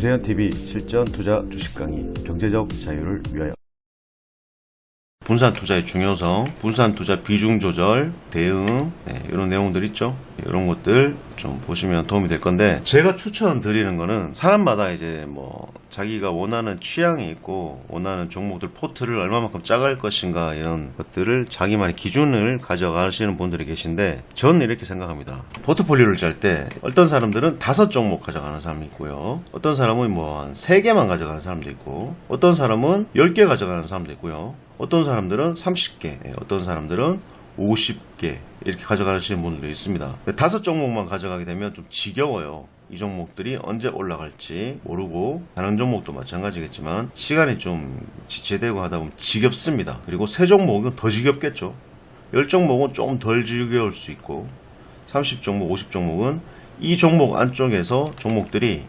재현TV 실전 투자 주식 강의 경제적 자유를 위하여 분산 투자의 중요성, 분산 투자 비중 조절, 대응 네, 이런 내용들 있죠. 이런 것들 좀 보시면 도움이 될 건데 제가 추천드리는 거는 사람마다 이제 뭐 자기가 원하는 취향이 있고 원하는 종목들 포트를 얼마만큼 짜갈 것인가 이런 것들을 자기만의 기준을 가져가시는 분들이 계신데 저는 이렇게 생각합니다. 포트폴리오를 짤 때 어떤 사람들은 다섯 종목 가져가는 사람이 있고요. 어떤 사람은 뭐 한 세 개만 가져가는 사람도 있고 어떤 사람은 열 개 가져가는 사람도 있고요. 어떤 사람들은 30개, 예, 어떤 사람들은 50개 이렇게 가져가시는 분들도 있습니다. 다섯 종목만 가져가게 되면 좀 지겨워요. 이 종목들이 언제 올라갈지 모르고 다른 종목도 마찬가지겠지만 시간이 좀 지체되고 하다 보면 지겹습니다. 그리고 세 종목은 더 지겹겠죠. 열 종목은 조금 덜 지겨울 수 있고 30종목, 50종목은 이 종목 안쪽에서 종목들이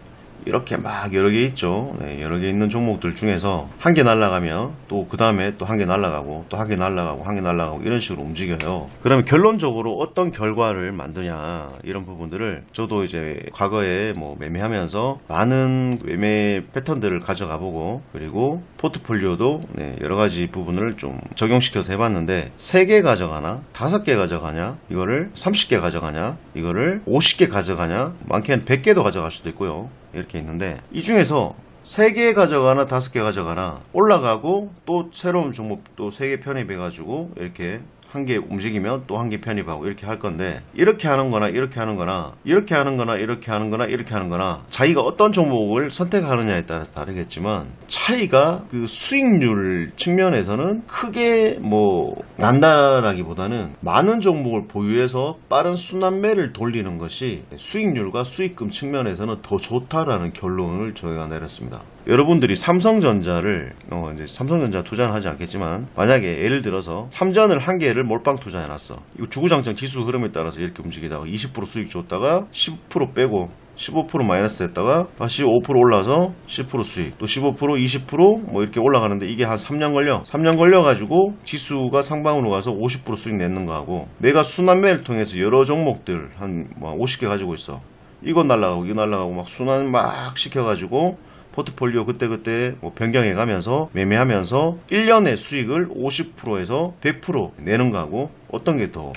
이렇게 막 여러 개 있죠. 네, 여러 개 있는 종목들 중에서 한 개 날라가면 또 그 다음에 또 한 개 날라가고 또 한 개 날라가고 한 개 날라가고 이런 식으로 움직여요. 그러면 결론적으로 어떤 결과를 만드냐 이런 부분들을 저도 이제 과거에 뭐 매매하면서 많은 매매 패턴들을 가져가 보고 그리고 포트폴리오도 네, 여러 가지 부분을 좀 적용시켜서 해봤는데 세 개 가져가나 다섯 개 가져가냐 이거를 30개 가져가냐 이거를 50개 가져가냐 많게는 100개도 가져갈 수도 있고요. 이렇게 있는데 이 중에서 3개 가져가나 5개 가져가나 올라가고 또 새로운 종목 또 3개 편입해가지고 이렇게 한 개 움직이면 또 한 개 편입하고 이렇게 할 건데 이렇게 하는 거나 이렇게 하는 거나 이렇게 하는 거나 이렇게 하는 거나 이렇게 하는 거나 자기가 어떤 종목을 선택하느냐에 따라서 다르겠지만 차이가 그 수익률 측면에서는 크게 뭐 난다라기보다는 많은 종목을 보유해서 빠른 순환매를 돌리는 것이 수익률과 수익금 측면에서는 더 좋다라는 결론을 저희가 내렸습니다. 여러분들이 삼성전자를 어 이제 삼성전자 투자는 하지 않겠지만 만약에 예를 들어서 삼전을 한 개를 몰빵 투자해 놨어. 이거 주구장창 지수 흐름에 따라서 이렇게 움직이다가 20% 수익 줬다가 10% 빼고 15% 마이너스 됐다가 다시 5% 올라서 10% 수익 또 15% 20%뭐 이렇게 올라가는데 이게 한 3년 걸려 3년 걸려 가지고 지수가 상방으로 가서 50% 수익 내는 거하고 내가 순환매를 통해서 여러 종목들 한뭐 50개 가지고 있어 이거 날라가고 이거 날라가고 막 순환 막 시켜가지고 포트폴리오 그때그때 뭐 변경해 가면서 매매하면서 1년의 수익을 50%에서 100% 내는 거하고 어떤 게 더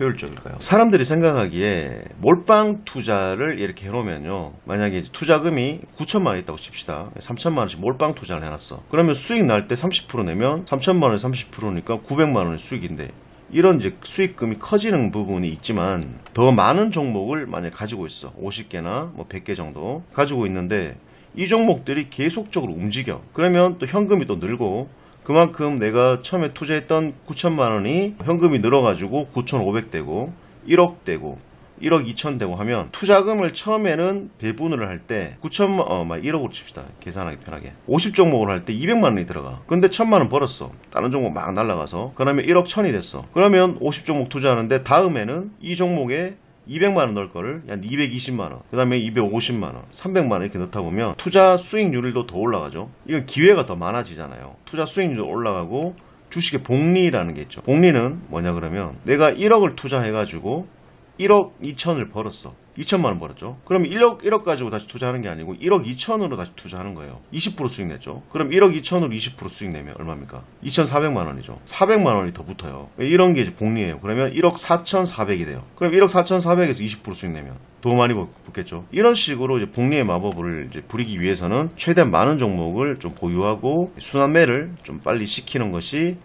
효율적일까요? 사람들이 생각하기에 몰빵 투자를 이렇게 해놓으면요. 만약에 투자금이 9천만 원 있다고 칩시다. 3천만 원씩 몰빵 투자를 해놨어. 그러면 수익 날 때 30% 내면 3천만 원에 30%니까 900만 원의 수익인데 이런 이제 수익금이 커지는 부분이 있지만 더 많은 종목을 만약 가지고 있어 50개나 뭐 100개 정도 가지고 있는데 이 종목들이 계속적으로 움직여. 그러면 또 현금이 또 늘고 그만큼 내가 처음에 투자했던 9천만 원이 현금이 늘어가지고 9,500 되고 1억 되고 1억 2천 되고 하면 투자금을 처음에는 배분을 할 때 9천만 어막 1억으로 칩시다. 계산하기 편하게. 50 종목을 할때 200만 원이 들어가. 근데 1000만 원 벌었어. 다른 종목 막 날라가서. 그러면 1억 1000이 됐어. 그러면 50 종목 투자하는데 다음에는 이 종목에 200만 원 넣을 거를 한 220만 원, 그 다음에 250만 원, 300만 원 이렇게 넣다 보면 투자 수익률도 더 올라가죠. 이건 기회가 더 많아지잖아요. 투자 수익률도 올라가고 주식의 복리라는 게 있죠. 복리는 뭐냐 그러면 내가 1억을 투자해 가지고 1억 2천을 벌었어. 2천만 원 벌었죠. 그럼 1억 1억 가지고 다시 투자하는 게 아니고 1억 2천으로 다시 투자하는 거예요. 20% 수익 냈죠. 그럼 1억 2천으로 20% 수익 내면 얼마입니까? 2,400만 원이죠. 400만 원이 더 붙어요. 이런 게 이제 복리예요. 그러면 1억 4,400이 돼요. 그럼 1억 4,400에서 20% 수익 내면 더 많이 붙겠죠. 이런 식으로 이제 복리의 마법을 이제 부리기 위해서는 최대한 많은 종목을 좀 보유하고 순환매를 좀 빨리 시키는 것이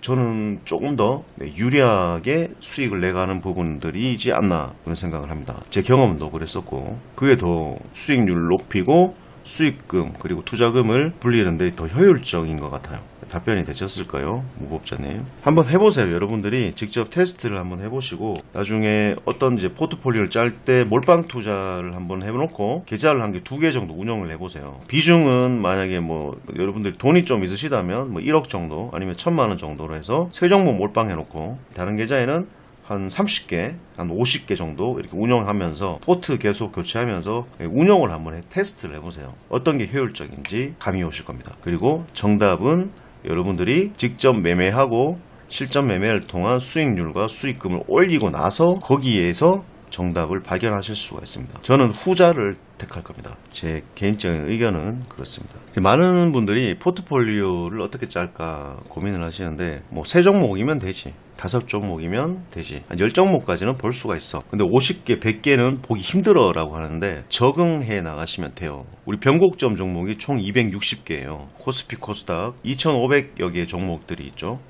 저는 조금 더 네, 유리하게 수익을 내가는 부분들이지 않나 그런 생각을 합니다. 제 경험도 그랬었고 그게 더 수익률 높이고 수익금 그리고 투자금을 불리는데 더 효율적인 것 같아요. 답변이 되셨을까요? 무법자님. 한번 해보세요. 여러분들이 직접 테스트를 한번 해보시고 나중에 어떤 이제 포트폴리오를 짤 때 몰빵 투자를 한번 해놓고 계좌를 한 개 두 개 정도 운영을 해보세요. 비중은 만약에 뭐 여러분들이 돈이 좀 있으시다면 뭐 1억 정도 아니면 1천만 원 정도로 해서 세 종목 몰빵 해놓고 다른 계좌에는 한 30개, 한 50개 정도 이렇게 운영하면서 포트 계속 교체하면서 운영을 한번 해, 테스트를 해보세요. 어떤 게 효율적인지 감이 오실 겁니다. 그리고 정답은 여러분들이 직접 매매하고 실전 매매를 통한 수익률과 수익금을 올리고 나서 거기에서 정답을 발견하실 수가 있습니다. 저는 후자를 택할 겁니다. 제 개인적인 의견은 그렇습니다. 많은 분들이 포트폴리오를 어떻게 짤까 고민을 하시는데 뭐 세 종목이면 되지. 다섯 종목이면 되지. 한 10종목까지는 볼 수가 있어. 근데 50개, 100개는 보기 힘들어 라고 하는데 적응해 나가시면 돼요. 우리 변곡점 종목이 총 260개예요. 코스피 코스닥 2,500여 개의 종목들이 있죠.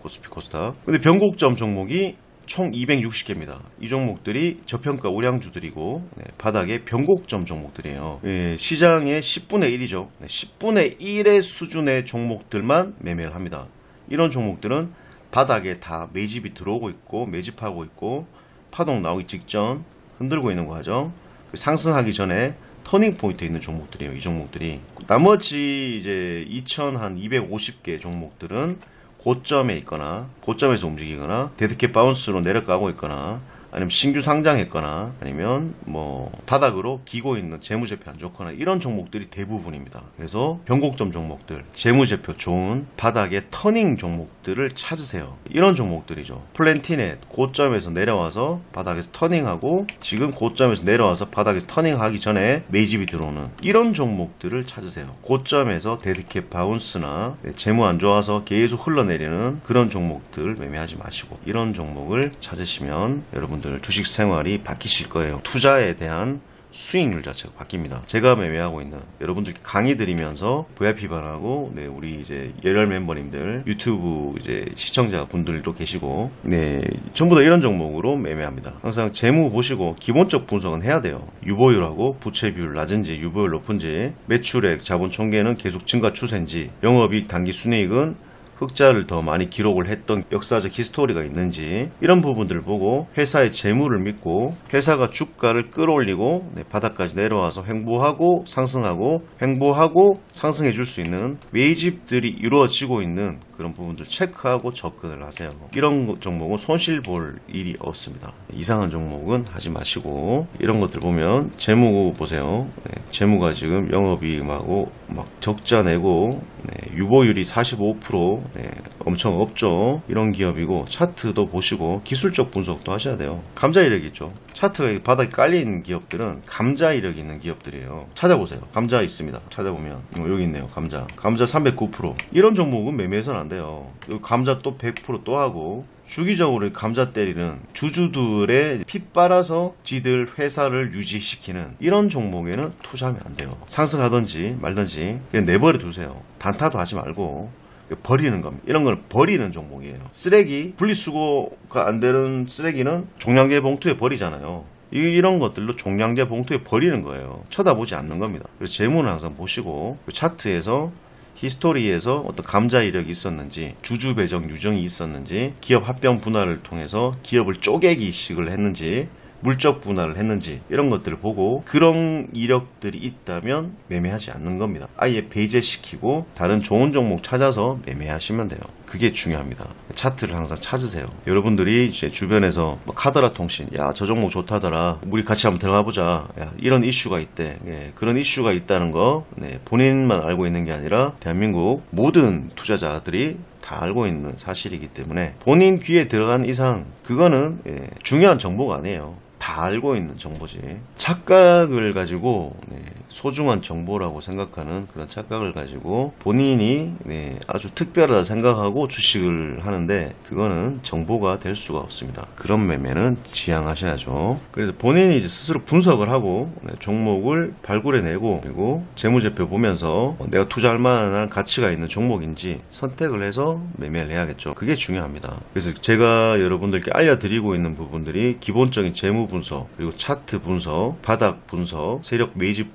코스피 코스닥. 근데 변곡점 종목이 총 260개입니다. 이 종목들이 저평가 우량주들이고 네, 바닥에 변곡점 종목들이에요. 예, 시장의 10분의 1이죠. 10분의 1의 수준의 종목들만 매매를 합니다. 이런 종목들은 바닥에 다 매집이 들어오고 있고 매집하고 있고 파동 나오기 직전 흔들고 있는 거 하죠. 그 상승하기 전에 터닝 포인트에 있는 종목들이에요. 이 종목들이 나머지 이제 2,250개 종목들은 고점에 있거나 고점에서 움직이거나 데드캣 바운스로 내려가고 있거나 아니면 신규 상장했거나 아니면 뭐 바닥으로 기고 있는 재무제표 안 좋거나 이런 종목들이 대부분입니다. 그래서 변곡점 종목들, 재무제표 좋은 바닥의 터닝 종목들을 찾으세요. 이런 종목들이죠. 플랜티넷 고점에서 내려와서 바닥에서 터닝하고 지금 고점에서 내려와서 바닥에서 터닝하기 전에 매집이 들어오는 이런 종목들을 찾으세요. 고점에서 데드캣 바운스나 네, 재무 안 좋아서 계속 흘러내리는 그런 종목들 매매하지 마시고 이런 종목을 찾으시면 여러분 들 주식 생활이 바뀌실 거예요. 투자에 대한 수익률 자체가 바뀝니다. 제가 매매하고 있는 여러분들 강의 드리면서 VIP 반하고 네, 우리 이제 열혈 멤버님들 유튜브 이제 시청자 분들도 계시고 네 전부 다 이런 종목으로 매매합니다. 항상 재무 보시고 기본적 분석은 해야 돼요. 유보율하고 부채 비율 낮은지 유보율 높은지 매출액 자본 총계는 계속 증가 추세인지 영업이익 단기 순이익은 흑자를 더 많이 기록을 했던 역사적 히스토리가 있는지 이런 부분들을 보고 회사의 재무를 믿고 회사가 주가를 끌어올리고 네, 바닥까지 내려와서 횡보하고 상승하고 횡보하고 상승해 줄 수 있는 매집들이 이루어지고 있는 그런 부분들 체크하고 접근을 하세요. 이런 종목은 손실 볼 일이 없습니다. 이상한 종목은 하지 마시고 이런 것들 보면 재무 보세요. 네, 재무가 지금 영업이익하고 막 적자 내고 네, 유보율이 45% 네, 엄청 없죠. 이런 기업이고 차트도 보시고 기술적 분석도 하셔야 돼요. 감자 이력이 있죠. 차트가 바닥에 깔려 있는 기업들은 감자 이력이 있는 기업들이에요. 찾아보세요. 감자 있습니다. 찾아보면 어, 여기 있네요. 감자. 감자 309% 이런 종목은 매매해서는 안 돼요. 여기 감자 또 100%또 하고 주기적으로 감자 때리는 주주들의 피 빨아서 지들 회사를 유지시키는 이런 종목에는 투자하면 안 돼요. 상승하든지 말든지 그냥 내버려 두세요. 단타도 하지 말고 버리는 겁니다. 이런 걸 버리는 종목이에요. 쓰레기, 분리수거가 안 되는 쓰레기는 종량제 봉투에 버리잖아요. 이- 이런 것들로 종량제 봉투에 버리는 거예요. 쳐다보지 않는 겁니다. 그래서 재무는 항상 보시고 그 차트에서 히스토리에서 어떤 감자 이력이 있었는지 주주 배정 유정이 있었는지 기업 합병 분할을 통해서 기업을 쪼개기식을 했는지 물적 분할을 했는지 이런 것들을 보고 그런 이력들이 있다면 매매하지 않는 겁니다. 아예 배제시키고 다른 좋은 종목 찾아서 매매하시면 돼요. 그게 중요합니다. 차트를 항상 찾으세요. 여러분들이 이제 주변에서 뭐 카더라 통신, 야 저 종목 좋다더라, 우리 같이 한번 들어가 보자. 야, 이런 이슈가 있대. 예, 그런 이슈가 있다는 거 네, 본인만 알고 있는 게 아니라 대한민국 모든 투자자들이 다 알고 있는 사실이기 때문에 본인 귀에 들어간 이상 그거는 예, 중요한 정보가 아니에요. 다 알고 있는 정보지. 착각을 가지고 네, 소중한 정보라고 생각하는 그런 착각을 가지고 본인이 네, 아주 특별하다 생각하고 주식을 하는데 그거는 정보가 될 수가 없습니다. 그런 매매는 지양하셔야죠. 그래서 본인이 스스로 분석을 하고 네, 종목을 발굴해내고 그리고 재무제표 보면서 어, 내가 투자할 만한 가치가 있는 종목인지 선택을 해서 매매를 해야겠죠. 그게 중요합니다. 그래서 제가 여러분들께 알려드리고 있는 부분들이 기본적인 재무 분석, 그리고 차트 분석, 바닥 분석, 세력 매집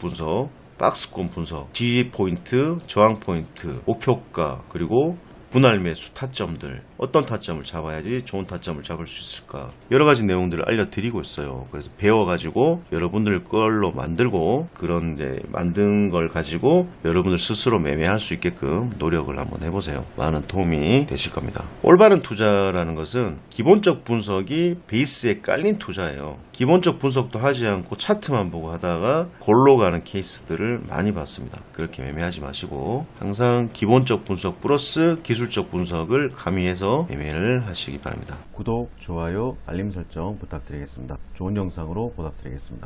박스권 분석, 지지 포인트, 저항 포인트, 목표가, 그리고 분할 매수 타점들 어떤 타점을 잡아야지 좋은 타점을 잡을 수 있을까? 여러 가지 내용들을 알려드리고 있어요. 그래서 배워가지고 여러분들 걸로 만들고 그런 이제 만든 걸 가지고 여러분들 스스로 매매할 수 있게끔 노력을 한번 해보세요. 많은 도움이 되실 겁니다. 올바른 투자라는 것은 기본적 분석이 베이스에 깔린 투자예요. 기본적 분석도 하지 않고 차트만 보고 하다가 골로 가는 케이스들을 많이 봤습니다. 그렇게 매매하지 마시고 항상 기본적 분석 플러스 기술 기술적 분석을 가미해서 매매를 하시기 바랍니다. 구독, 좋아요, 알림 설정 부탁드리겠습니다. 좋은 영상으로 보답드리겠습니다.